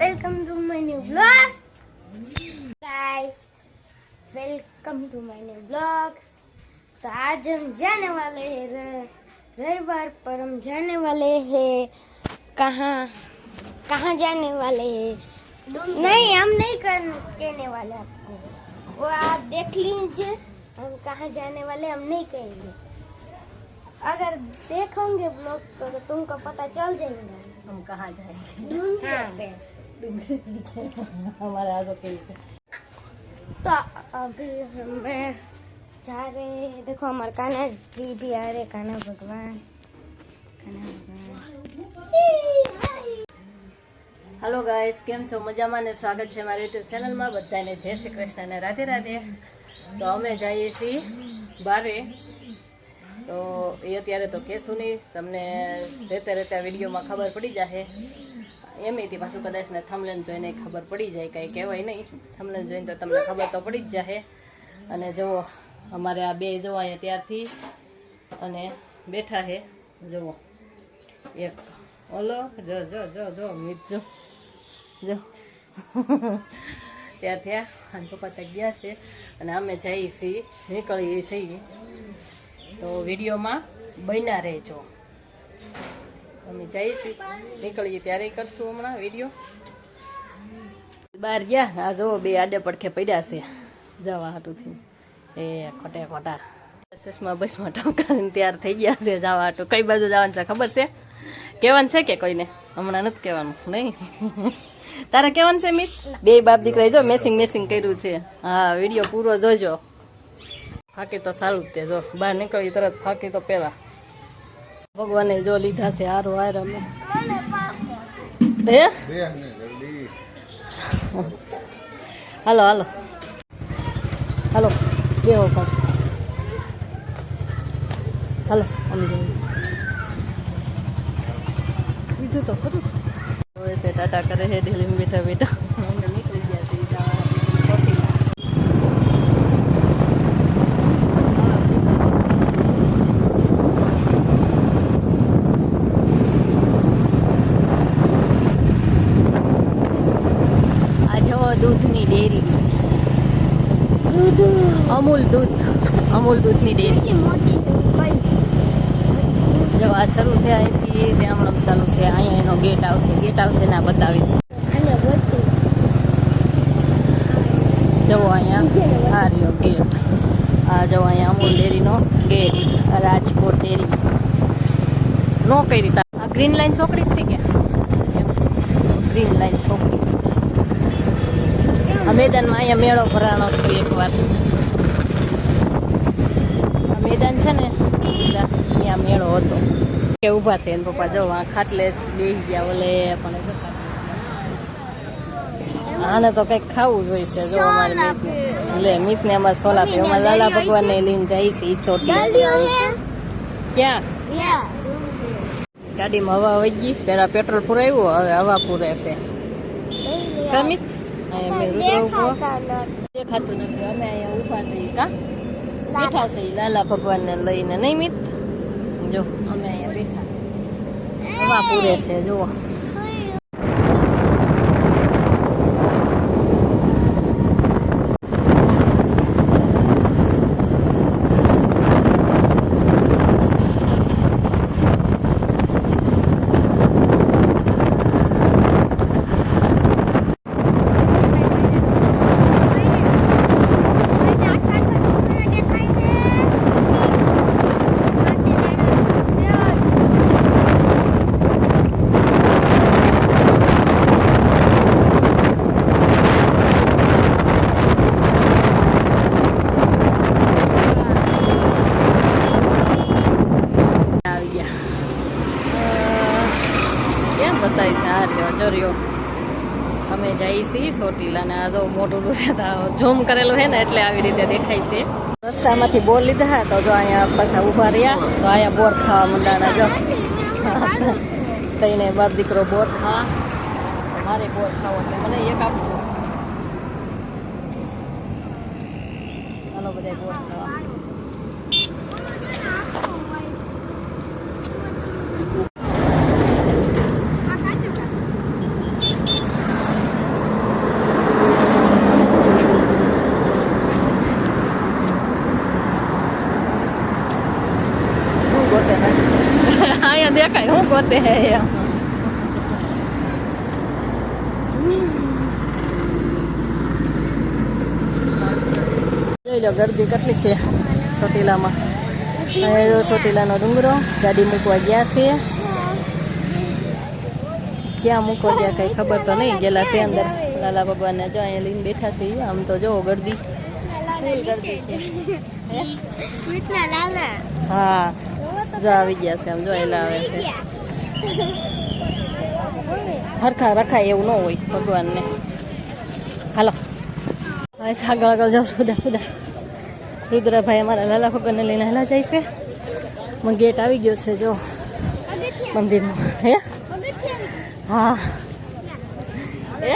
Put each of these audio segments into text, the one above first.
welcome to my new vlog. Guys, welcome to my new vlog. तो आज हम जाने वाले हैं र- रविवार पर हम जाने वाले हैं। कहाँ कहाँ जाने वाले हैं? नहीं हम नहीं कर कहने वाले आपको। वो आप देख लीजिए हम कहाँ जाने वाले हम नहीं कहेंगे। अगर देखोगे ब्लॉग तो, तो तुमको पता चल जाएगा। हम कहाँ जाएँगे? ढूँढने पे हमारे आगे के तो अभी हमें जा रहे हैं देखो हमारे कान्हा जी भी आ रहे कान्हा भगवान कान्हा भगवान હાલો ગાઈસ કેમ છો મજામાં ને સ્વાગત છે મારી યુટ્યુબ ચેનલમાં બધાને જય શ્રી કૃષ્ણ ને રાધે રાધે તો અમે જઈએ છીએ બારે તો એ અત્યારે તો કહેશું નહીં તમને રહેતા રહેતા વિડીયોમાં ખબર પડી જશે એમથી પાછું કદાચ ને થમલેન જોઈને ખબર પડી જાય, કંઈ કહેવાય નહીં. થમલેન જોઈને તો તમને ખબર તો પડી જ જશે અને જુઓ અમારે આ બે જોવાય ત્યારથી અને બેઠા છે જુઓ એક ઓલો, જો જો જો જો મીત જો. જો ત્યાં થયા અને પપ્પા ત્યાં ગયા છે અને અમે જઈએ છીએ નીકળીએ છીએ. તો વિડીયોમાં બન્યા રહેજો. અમે જઈએ છીએ. નીકળીએ ત્યારે કરશું હમણાં વીડિયો બહાર ગયા. આ જુઓ, બે આડે પડખે પડ્યા છે. જવા હાટુથી. એ ખોટે ખોટા. ચશ્મા બસમાં ટપકારીને તૈયાર થઈ ગયા છે જવા હાટું. કઈ બાજુ જવાનું છે ખબર છે? કહેવાનું છે કે કોઈને? હમણાં નથી કહેવાનું. નહીં? તારે કહેવાનું છે, મિત? બે બાપ દીકરા જો મેસિંગ મેસિંગ કર્યું છે. હા વીડિયો પૂરો જોજો. ફાકી તો સારું જ તે જો. બહાર નીકળી તરત ફાકી તો પેલા ભગવાને જો લીધા છે હારો હાર અમે. હાલો હાલો. હાલો બેહો પાક હાલો અમે બીજું તો ખરું. ટાટા કરે છે ઢીલીમાં બેઠા બેઠા અમે નીકળી ગયા છીએ જવાના ચોટીલા. આ જો દૂધની ડેરી. અમૂલ દૂધ. અમૂલ દૂધની ડેરી. જો આ શરૂ છે અહીંથી ત્યાં હમણાં ચાલુ છે. અહીંયા એનો ગેટ આવશે. ગેટ આવશે ને આ બતાવીશ. જવો અહીંયા આ રહ્યો ગેટ. આ જવો અહીંયા અમૂલ ડેરીનો ગેટ. રાજકોટ ડેરી. નો કઈ રીતે આ ગ્રીન લાઈન છોકરી થઈ ગયા. ગ્રીન લાઈન છોકરી. મેદાનમાં અહીંયા મેળો ભરાણો છે એકવાર મેદાન છે ને ત્યાં મેળો હતો. કે ઊભા છે એને પપ્પા. જો આ ખાટલે બેસી ગયા ઓલે પણ આને તો કંઈક ખાવું જોઈશે જો અમારે એટલે લે મીતને અમારે સોલા પી અમારે લાલા ભગવાનને લઈને જાય છે ઈ ચોટી ક્યાં? ગાડીમાં હવા વહી ગઈ. પેલા પેટ્રોલ પુરાવ્યું હવે હવા પૂરે છે. કમિત દેખાતું નથી. અમે અહીંયા ઊભા છીએ કા? બેઠા છે લાલા ભગવાનને લઈને નહીં મિત? જો અમે અહીંયા બેઠા. હવા પૂરે છે જુઓ આવી ગયા અ, કેમ બતાવી છે આ રહ્યો જો રહ્યો જઈએ છીએ સોટીલા ને આ જો મોટું ઝૂમ કરેલું છે ને એટલે આવી રીતે દેખાય છે. રસ્તામાંથી બોર લીધા તો જો અહીંયા પાછા ઊભા રહ્યા, તો અહીંયા બોર ખાવા મંડાણા જો. કઈને બાપ દીકરો બોર ખા મારે બોર ખાવો છે. મને એક આપજો હાલો બધા બોર ખાવા what the hell. જોઈ લો ગરદી કેટલી છે ચોટીલામાં? જો ચોટીલાનો ડુંગરો ગાડી મૂકવા ગયા છે. ક્યાં મૂકવા ગયા કંઈ ખબર તો નહીં ગયેલા છે અંદર. લાલા ભગવાનને જો અહીંયા લઈને બેઠા છે આમ તો જો ગરદી. હા જો આવી ગયા છે આમ જોયેલા આવે છે. હરખા રખાય એવું ન હોય ભગવાનને. હાલો. હવે સાગર આગળ જાઓ રુદા રુદા રુદ્રભાઈ અમારા લાલા ભગવાનને લઈને હેલા જાય છે. મને ગેટ આવી ગયો છે જો. મંદિરનો. હે? હા. હે?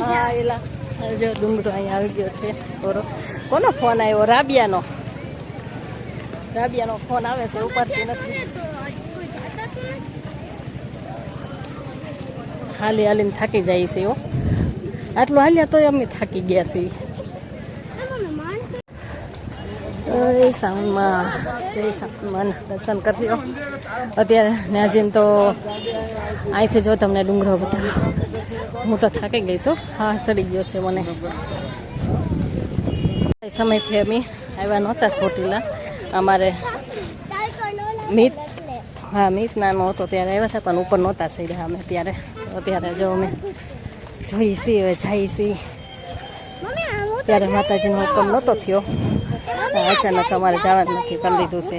હા એલા. જો ડુંગરો અહીંયા આવી ગયો છે. કોનો ફોન આવ્યો? રાબિયાનો. રાબિયાનો ફોન આવે છે ઉપરથી નથી. હાલી હાલીને થાકી જાય છે આટલું હાલ્યા તો અમે થાકી ગયા સામમાં દર્શન કરી લો અત્યારે ત્યાં જઈને તો અહીંથી જો તમને ડુંગરો બતાવો. હું તો થાકી ગઈ છું. હા, સડી ગયો છે મને. સમયથી અમે આવ્યા નહોતા ચોટીલા. અમારે મિત હા મિત નાનો હતો ત્યારે આવ્યા હતા, પણ ઉપર નહોતા થઈ રહ્યા અમે ત્યારે. અત્યારે જો અમે જોઈ છીએ હવે જઈ છીએ ત્યારે માતાજીનો હુકમ નહોતો થયો. અચાનક અમારે જવાનું નક્કી કરી લીધું છે.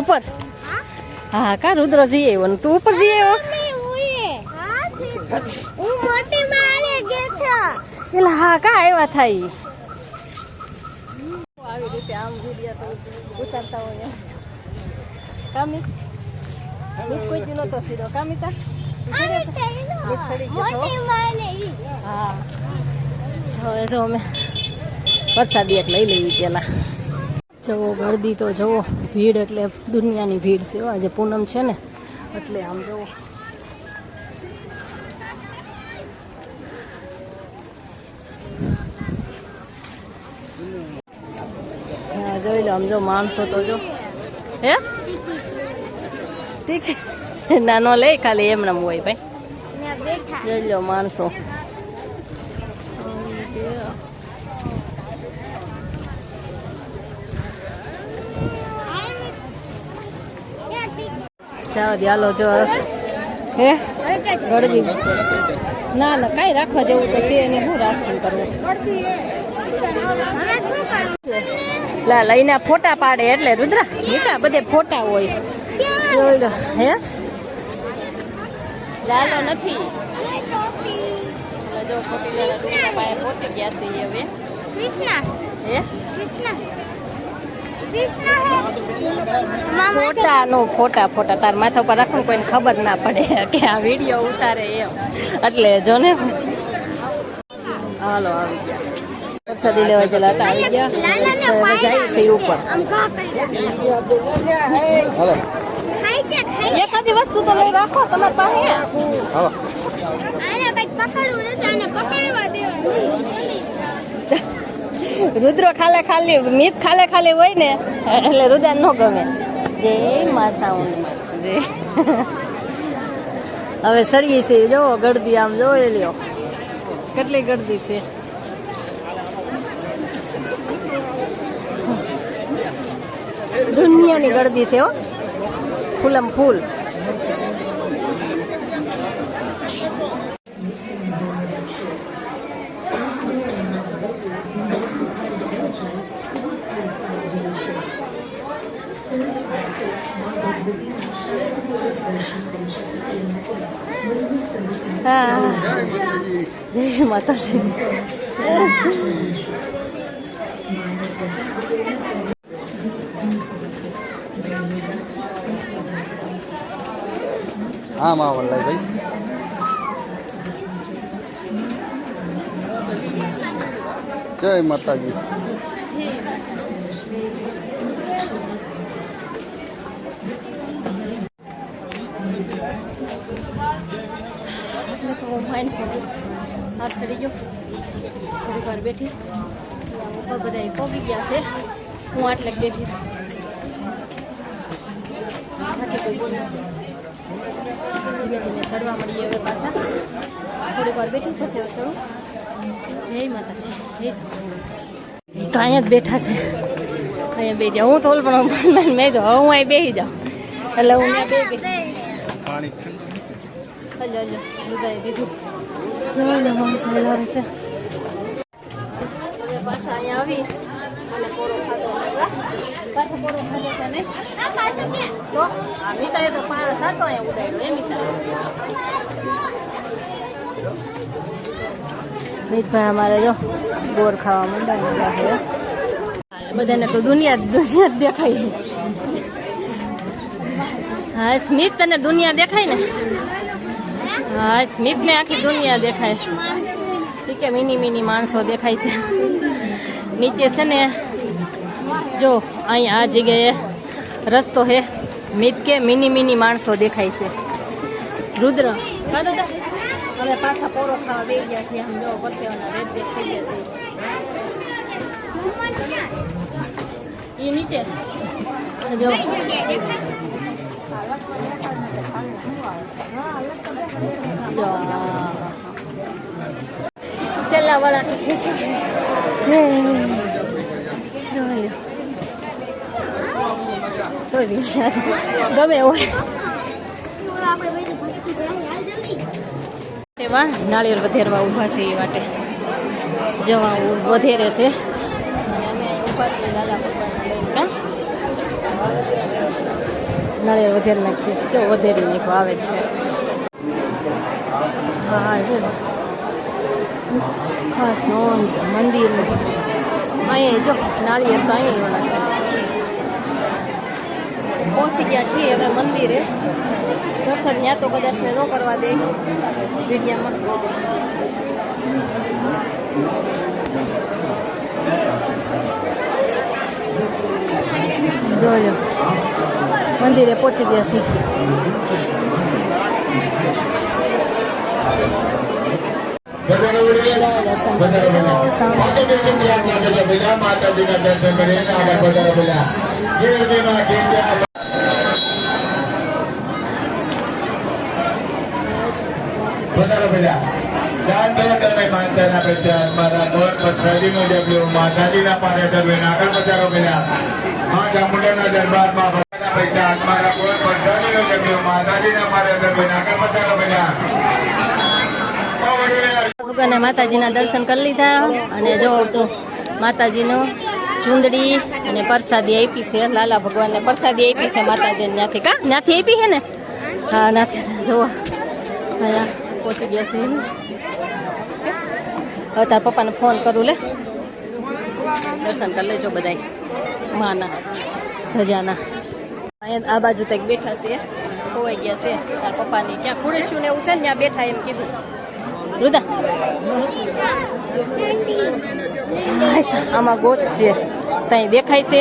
ઉપર? હા, કા રુદ્ર જઈ આવ્યો તું ઉપર જઈ આવ્યો? એટલે હા, કા આવ્યા થાય? આવી રીતે આમ ઉતારતા હોય કામી મિત કોઈ દી નહોતો સીધો કામિતા મિત સડી ગયો મોટી માળે ઈ હા હવે જો અમે વરસાદી એક લઈ લેવી પેલા. જવો ગરદી તો જવો ભીડ એટલે દુનિયાની ભીડ છે આજે પૂનમ છે ને. એટલે આમ જવો જોઈ લો આમ જો માણસો તો જો. હે? ઠીક. નાનો લે ખાલી એમને હોય ભાઈ. ને જોઈ લો માણસો. હાલો જો. હે? ગળદી ના ના કાંઈ રાખવા જેવું તો છે નહીં શું રાખવું કરવું. લા લઈને ફોટા પાડે એટલે રુદ્રા મીઠા બધે ફોટા હોય. જોઈ લો હે લાલો નથી જો છોટી પાસે પહોંચી ગયા છીએ હવે કૃષ્ણ હે કૃષ્ણ કૃષ્ણ ફોટા નો ફોટા ફોટા તાર માથા પર રાખવું કોઈને ખબર ના પડે કે આ વીડિયો ઉતારે એમ એટલે જો ને હાલો આવી ગયા વરસાદી લેવા ગયેલા હતા આવી ગયા છે ઉપર ખાઈ એકાદી વસ્તુ તો લઈ રાખો તમારી પાસે. આને કંઈક પકડવું નથી આને પકડવા દેવાનું. રુદ્રો ખાલે ખાલી મીત ખાલે ખાલી હોય ને એટલે રુદ્ર ન ગમે. જય માતા જય. હવે સળીએ છે જોવો ગળદી આમ જોઈ લ્યો. કેટલી ગળદી છે. દુનિયાની ગળદી છે હો. ફૂલમ ફૂલ હા જય માતાજી હા મા વલ્લભભાઈ જય માતાજી. હાથ ચડી ગયો થોડીક વાર બેઠી. ઉપર બધા ગયા છે હું આટલે બેઠી છું. ધીમે ધીમે ચડવા મળીએ હવે પાછા. થોડીક વાર બેઠી પછી હવે ચડું. જય માતાજી. જય. તો અહીંયા જ બેઠા છે. અહીંયા બે જાઉં હું તો પણ મેં તો હું અહીં બેસી જાઉં. એટલે હું ત્યાં બે હલો હલો. બધાએ દીધું પાછા અહીંયા આવી અને મિતભાઈ અમારે જો બોર ખાવા માંડ્યા બધાને તો દુનિયા દુનિયા દેખાય. હા, સ્મિત તને દુનિયા દેખાય ને? હા સ્મિત ને આખી દુનિયા દેખાય. ઠીક મિની મિની માણસો દેખાય છે. નીચે છે ને જો અહીંયા આ જગ્યાએ રસ્તો છે મિત કે મિની મિની માણસો દેખાય છે. રુદ્ર. હા, દાદા. અમે પાછા પોરો ખાવા બેસી ગયા છીએ. આમ જો પરસેવાના રેડ રેડ થઈ ગયા છે. એ નીચે. જો. જો સેલા વાળા નીચે જય જોઈ તો વિચાર ગમે તેવા નાળિયેર વધેરવા ઊભા છે એ માટે જવા વધેરે છે. અમે ઊભા નાળિયેર વધેર નાખીએ. જો વધેરી નાખો, આવે છે. હા ખાસ નોંધ મંદિર અહીંયા જો, નાળિયેર તો અહીંયા પહોંચી ગયા છીએ હવે મંદિરે. દર્શન ત્યાં તો કદાચ ને ન કરવા દે વિડીયામાં. જોજો મંદિરે પહોંચી ગયા છીએ. બધા દર્શન કરી જાઓ સામે વધારો બધા દાન ભગવાનના માતાજીના દર્શન કરી લીધા અને જો માતાજીનું ચુંદડી અને પ્રસાદી આપી છે. લાલા ભગવાનને પ્રસાદી આપી છે માતાજીને ત્યાંથી. કા? ત્યાંથી આપી છે ને? હા ત્યાંથી. જોવા અહીંયા પહોંચી ગયા છે. હવે તાર પપ્પાને ફોન કરું લે. દર્શન કરી લેજો બધાય. માના ધજાના. અહીંયા આ બાજુ તક બેઠા છે. ખોવાઈ ગયા છે. તાર પપ્પાની ક્યાં ખુડેશું ને એવું છે ને ત્યાં બેઠા એમ કીધું. રુદા. આમાં ગોત છે. ત્યાં દેખાય છે.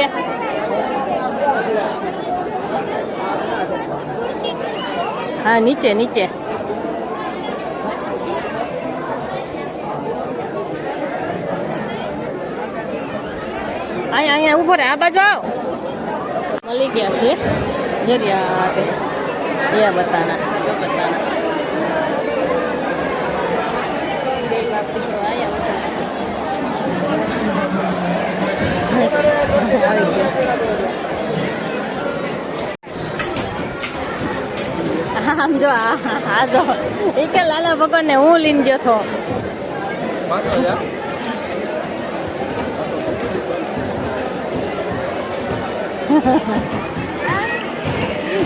હા, નીચે નીચે. અહીંયા અહીંયા ઊભો રહે આ બાજુ આવ. મળી ગયા છે જરિયા એ બતાના બતાના આમ જો જો. એ લાલા ભગવાન ને હું લઈને ગયો તો.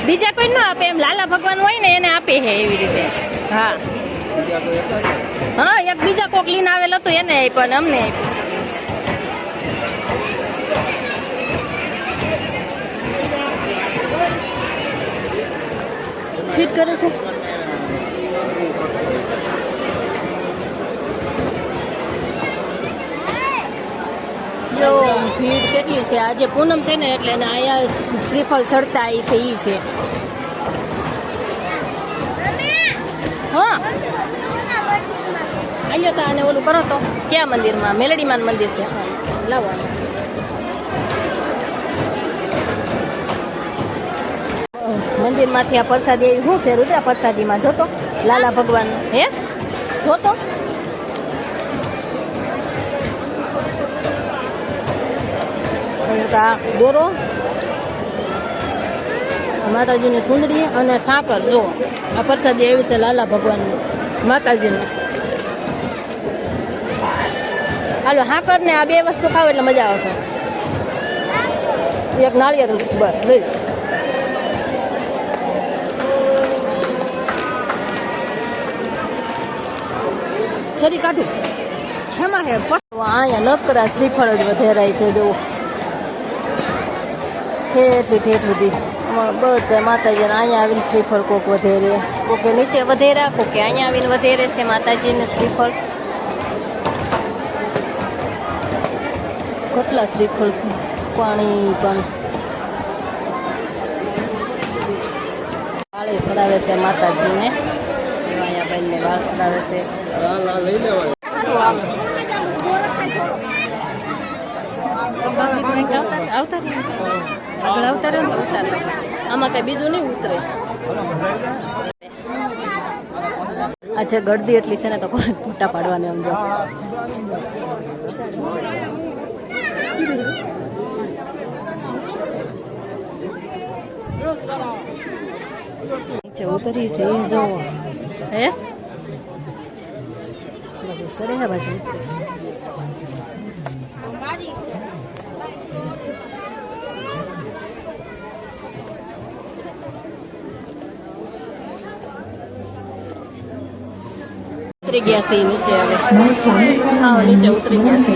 બીજા કોઈ ન આપે એમ. લાલા ભગવાન હોય ને એને આપે છે એવી રીતે. હા. હા, એક બીજા કોક લઈને આવેલ હતું એને પણ અમને આપ્યો. કરે છે? જો, ભીડ કેટલી છે? આજે પૂનમ છે ને, એટલે અહીંયા શ્રીફળ ચડતા આવી છે એ છે. હા. અહીંયા તો આને ઓલું કરો તો. ક્યાં મંદિરમાં? મેલડીમાન મંદિર છે. લાવો અહીંયા. મંદિરમાંથી આ પ્રસાદી એવી શું છે રુદ્રા પ્રસાદીમાં. જોતો? લાલા ભગવાન હે? જોતો? દોરો. માતાજીની સુંદરી અને સાકર. જો, આ પ્રસાદી એવી છે લાલા ભગવાનની. માતાજીની. હાલો હાકર ને આ બે વસ્તુ ખાવ એટલે મજા આવશે. એક નાળિયેર લઈ છરી કાઢું. હેમાં હે પણ અહીંયા નકરા શ્રીફળ જ વધેરાય છે જો ઠેઠી ઠેઠ સુધી. બધા માતાજીને અહીંયા આવીને શ્રીફળ કોક વધેરે. કોકે નીચે વધેરા, કોકે અહીંયા આવીને વધેરે છે માતાજીને શ્રીફળ. કેટલા શ્રીફળ છે? પાણી પણ. વાળી ચડાવે છે માતાજીને. અહીંયા બેનને વાળ ચડાવે છે. આગળ આવતા ને તો ઉતારે આમાં કઈ બીજું નહીં ઉતરે અચ્છા ગળદી એટલી છે ને તો કોઈ ફોટા પાડવાને સમજો. નીચે ઉતરી છે, જો. હે? સરે હા બાજુ. ઉતરી ગયા છે નીચે હવે. ઉતરી ગયા છે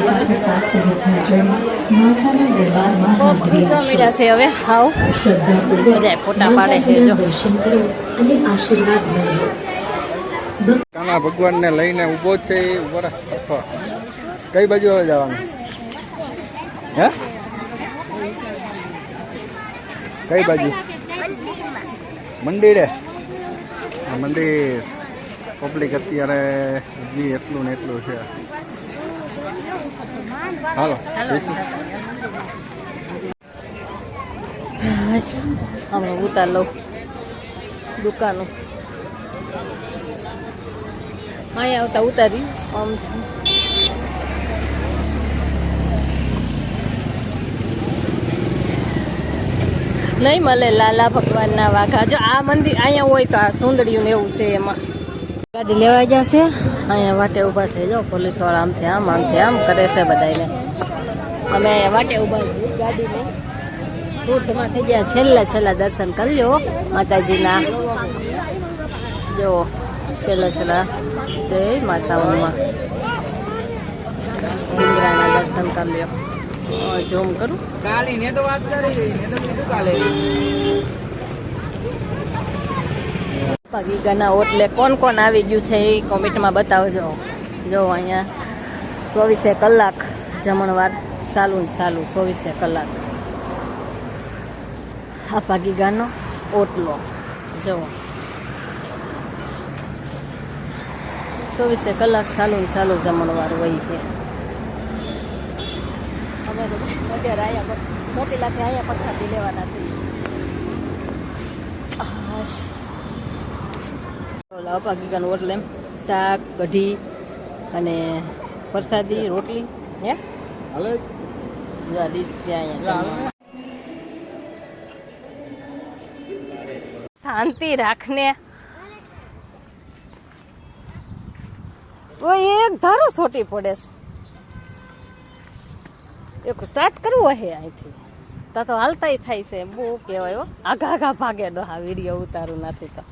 કાના ભગવાનને લઈને ઊભો છે અથવા કઈ બાજુ હવે જવાનું? હે? કઈ બાજુ? મંદિરે? મંદિર પબ્લિક અત્યારે હજી એટલું ને એટલું છે. હાલો હમણાં ઉતાર લઉં દુકાનો. અહીંયા આવતા ઉતારી. આમ નહીં મળે લાલા ભગવાનના વાઘા. જો આ મંદિર અહીંયા હોય તો આ સુંદરીયું ને એવું છે એમાં. ગાડી લેવા જશે અહીંયા વાટે ઊભા છે. જો પોલીસવાળા આમથી આમ આમથી આમ કરે છે બધાને અમે વાટે ઊભા ગાડીને રૂટમાં થઈ ગયા. છેલ્લા છેલ્લા દર્શન કરી લો માતાજીના. જો, છેલ્લા છેલ્લા. જય મા સાવનમાં ડુંગરાના દર્શન કરી લ્યો. જોમ કરું? કાલી ને તો વાત કરી. ને તો કીધું કાલે. ગીગાના ઓટલે કોણ કોણ આવી ગયું છે એ કોમેન્ટમાં બતાવજો. જો અહીંયા ચોવીસે કલાક જમણવાર સાલું ને ચાલુ ચોવીસે કલાક. આ ભાગીગાનો ઓટલો. જો. ચોવીસે કલાક ચાલુ ને ચાલુ જમણવાર હોય છે. અમે તો અત્યારે અહીંયા મોટી લાખે અહીંયા પ્રસાદી લેવાના. ઓલા અપાગીગાનો ઓટલે શાક કઢી અને પ્રસાદી રોટલી હે? હાલે? જો આ ડીશ ત્યાં શાંતિ રાખને. ઓય એક ધારો છોટી પડે. એક સ્ટાર્ટ કરવું હે અહીંથી. તા તો હાલતાય થાય છે, બહુ કહેવાય આઘા આઘા ભાગે ડો આ વીડિયો ઉતારું નથી તો.